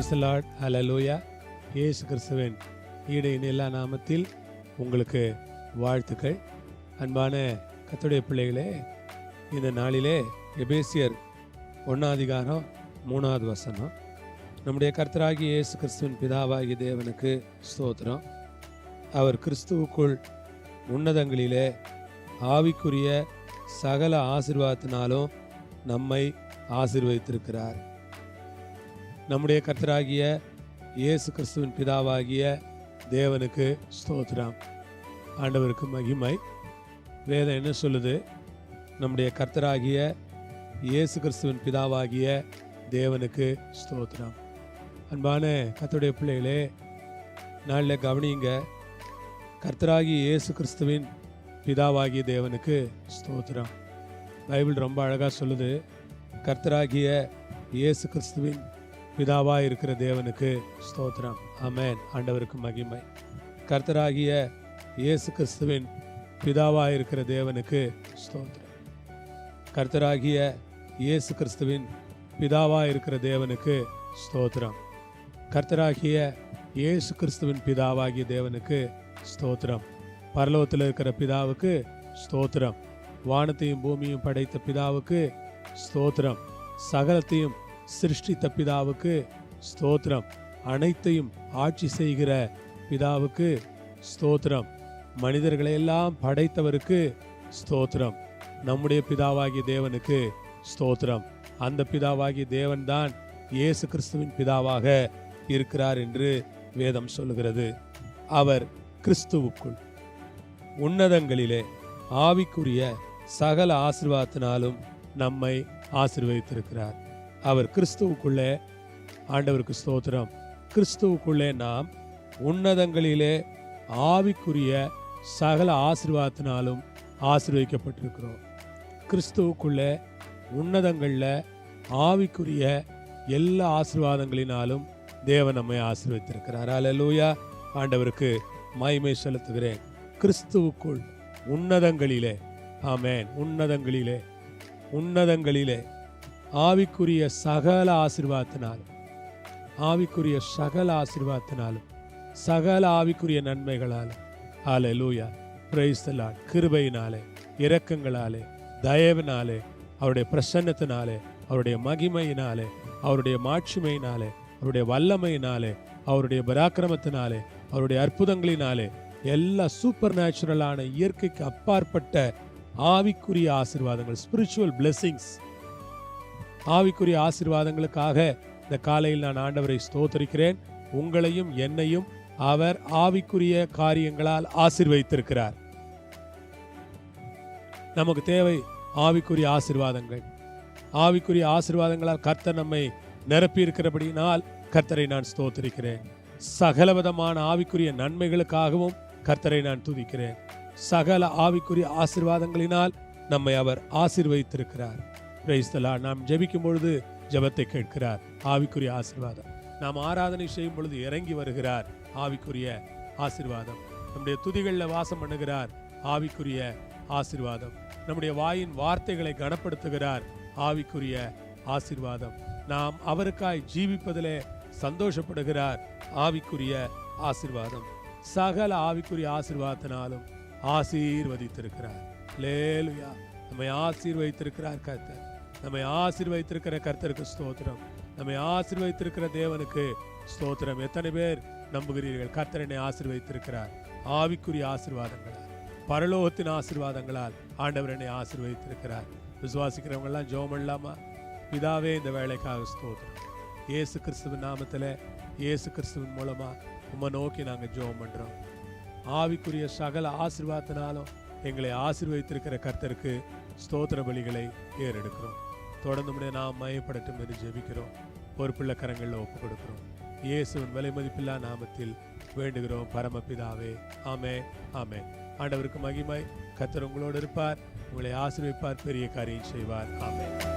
Price Lord லூயா இயேசு கிறிஸ்துவின் ஈடு எல்லா நாமத்தில் உங்களுக்கு வாழ்த்துக்கள். அன்பான கத்துடைய பிள்ளைகளே இந்த நாளிலே எபேசியர் ஒன்றாதிகாரம் மூணாவது வசனம். நம்முடைய கர்த்தராகி இயேசு கிறிஸ்துவின் பிதாவாகிய தேவனுக்கு ஸ்தோத்திரம். அவர் கிறிஸ்துவுக்குள் உன்னதங்களிலே ஆவிக்குரிய சகல ஆசிர்வாதத்தினாலும் நம்மை ஆசிர்வதித்திருக்கிறார். நம்முடைய கர்த்தராகிய இயேசு கிறிஸ்துவின் பிதாவாகிய தேவனுக்கு ஸ்தோத்திரம். ஆண்டவருக்கு மகிமை. வேதம் என்ன சொல்லுது? நம்முடைய கர்த்தராகிய இயேசு கிறிஸ்துவின் பிதாவாகிய தேவனுக்கு ஸ்தோத்திரம். அன்பான கத்துடைய பிள்ளைகளே நாளில் கவனிங்க கர்த்தராகி இயேசு கிறிஸ்துவின் பிதாவாகிய தேவனுக்கு ஸ்தோத்திரம். பைபிள் ரொம்ப அழகாக சொல்லுது. கர்த்தராகிய இயேசு கிறிஸ்துவின் பிதாவாக இருக்கிற தேவனுக்கு ஸ்தோத்திரம். அமேன் ஆண்டவருக்கு மகிமை. கர்த்தராகிய இயேசு கிறிஸ்துவின் பிதாவாக இருக்கிற தேவனுக்கு ஸ்தோத்திரம். கர்த்தராகிய இயேசு கிறிஸ்துவின் பிதாவாக இருக்கிற தேவனுக்கு ஸ்தோத்திரம். கர்த்தராகிய இயேசு கிறிஸ்துவின் பிதாவாகிய தேவனுக்கு ஸ்தோத்திரம். பரலோகத்தில் இருக்கிற பிதாவுக்கு ஸ்தோத்திரம். வானத்தையும் பூமியும் படைத்த பிதாவுக்கு ஸ்தோத்திரம். சகலத்தையும் சிருஷ்டித்த பிதாவுக்கு ஸ்தோத்திரம். அனைத்தையும் ஆட்சி செய்கிற பிதாவுக்கு ஸ்தோத்திரம். மனிதர்களை எல்லாம் படைத்தவருக்கு ஸ்தோத்திரம். நம்முடைய பிதாவாகிய தேவனுக்கு ஸ்தோத்திரம். அந்த பிதாவாகிய தேவன்தான் இயேசு கிறிஸ்துவின் பிதாவாக இருக்கிறார் என்று வேதம் சொல்லுகிறது. அவர் கிறிஸ்துவுக்குள். உன்னதங்களிலே ஆவிக்குரிய சகல ஆசிர்வாதத்தினாலும் நம்மை ஆசிர்வதித்திருக்கிறார். அவர் கிறிஸ்துவுக்குள்ளே ஆண்டவருக்கு ஸ்தோத்திரம். கிறிஸ்துவுக்குள்ளே நாம் உன்னதங்களிலே ஆவிக்குரிய சகல ஆசிர்வாதத்தினாலும் ஆசிர்வதிக்கப்பட்டிருக்கிறோம். கிறிஸ்துவுக்குள்ளே உன்னதங்களில் ஆவிக்குரிய எல்லா ஆசிர்வாதங்களினாலும் தேவன் நம்மை ஆசிர்வதித்திருக்கிறார். அலலூயா ஆண்டவருக்கு மகிமை செலுத்துகிறேன். கிறிஸ்துவுக்குள் உன்னதங்களிலே ஆமேன். உன்னதங்களிலே உன்னதங்களிலே. ஆவிக்குரிய சகல ஆசிர்வாதத்தினாலும் ஆவிக்குரிய சகல ஆசிர்வாதத்தினாலும் சகல ஆவிக்குரிய நன்மைகளாலும் ஹalleluya லூயா பிரைஸ்தலால் கிருபையினாலே இரக்கங்களாலே தயவினாலே அவருடைய பிரசன்னத்தினாலே அவருடைய மகிமையினாலே அவருடைய மாட்சிமையினாலே அவருடைய வல்லமையினாலே அவருடைய பராக்கிரமத்தினாலே அவருடைய அற்புதங்களினாலே எல்லா சூப்பர் நேச்சுரலான இயற்கைக்கு அப்பாற்பட்ட ஆவிக்குரிய ஆசிர்வாதங்கள் ஸ்பிரிச்சுவல் பிளெஸ்ஸிங்ஸ் ஆவிக்குரிய ஆசிர்வாதங்களுக்காக இந்த காலையில் நான் ஆண்டவரை ஸ்தோத்தரிக்கிறேன். உங்களையும் என்னையும் அவர் ஆவிக்குரிய காரியங்களால் ஆசீர்வதித்திருக்கிறார். நமக்கு தேவை ஆவிக்குரிய ஆசிர்வாதங்கள். ஆவிக்குரிய ஆசிர்வாதங்களால் கர்த்தர் நம்மை நிரப்பியிருக்கிறபடியினால் கர்த்தரை நான் ஸ்தோத்தரிக்கிறேன். சகலவிதமான ஆவிக்குரிய நன்மைகளுக்காகவும் கர்த்தரை நான் துதிக்கிறேன். சகல ஆவிக்குரிய ஆசிர்வாதங்களினால் நம்மை அவர் ஆசிர்வதித்திருக்கிறார். கிரைஸ்தலா நாம் ஜெபிக்கும் பொழுது ஜெபத்தை கேட்கிறார். ஆவிக்குரிய ஆசிர்வாதம். நாம் ஆராதனை செய்யும் பொழுது இறங்கி வருகிறார். ஆவிக்குரிய ஆசிர்வாதம். நம்முடைய துதிகளில் வாசம் பண்ணுகிறார். ஆவிக்குரிய ஆசீர்வாதம். நம்முடைய வாயின் வார்த்தைகளை கனப்படுத்துகிறார். ஆவிக்குரிய ஆசிர்வாதம். நாம் அவருக்காய் ஜீவிப்பதிலே சந்தோஷப்படுகிறார். ஆவிக்குரிய ஆசிர்வாதம். சகல ஆவிக்குரிய ஆசிர்வாதத்தினாலும் ஆசீர்வதித்திருக்கிறார். லேலுயா நம்மை ஆசீர்வதித்திருக்கிறார் கர்த்தர். நம்மை ஆசீர்வதித்திருக்கிற கர்த்தருக்கு ஸ்தோத்திரம். நம்மை ஆசீர்வதித்திருக்கிற தேவனுக்கு ஸ்தோத்திரம். எத்தனை பேர் நம்புகிறீர்கள்? கர்த்தர் என்னை ஆசீர்வதித்திருக்கிறார். ஆவிக்குரிய ஆசீர்வாதங்களால் பரலோகத்தின் ஆசீர்வாதங்களால் ஆண்டவர் என்னை ஆசீர்வதித்திருக்கிறார். விசுவாசிக்கிறவங்கள்லாம் ஜோம் இல்லாமா பண்ணலாமா இந்த வேலைக்காக ஸ்தோத்திரம். இயேசு கிறிஸ்துவின் நாமத்தில் இயேசு கிறிஸ்துவின் மூலமாக உம்மை நோக்கி நாங்கள் ஜோம் பண்ணுறோம் ஆவிக்குரிய சகல ஆசீர்வாதத்தினாலும் எங்களை ஆசீர்வதித்திருக்கிற கர்த்தருக்கு ஸ்தோத்திர பலிகளை ஏறெடுக்கிறோம். தொடர்ந்து முடிய நாம் மயப்படட்டும் என்று ஜெபிக்கிறோம். பொறுப்புள்ள கரங்களில் ஒப்பு கொடுக்கிறோம் இயேசுவின் விலை மதிப்பில்லா நாமத்தில் வேண்டுகிறோம். பரமபிதாவே ஆமே ஆமே ஆண்டவருக்கு மகிமை. கத்தர் உங்களோடு இருப்பார். உங்களை ஆசிர்விப்பார். பெரிய காரியம் செய்வார். ஆமே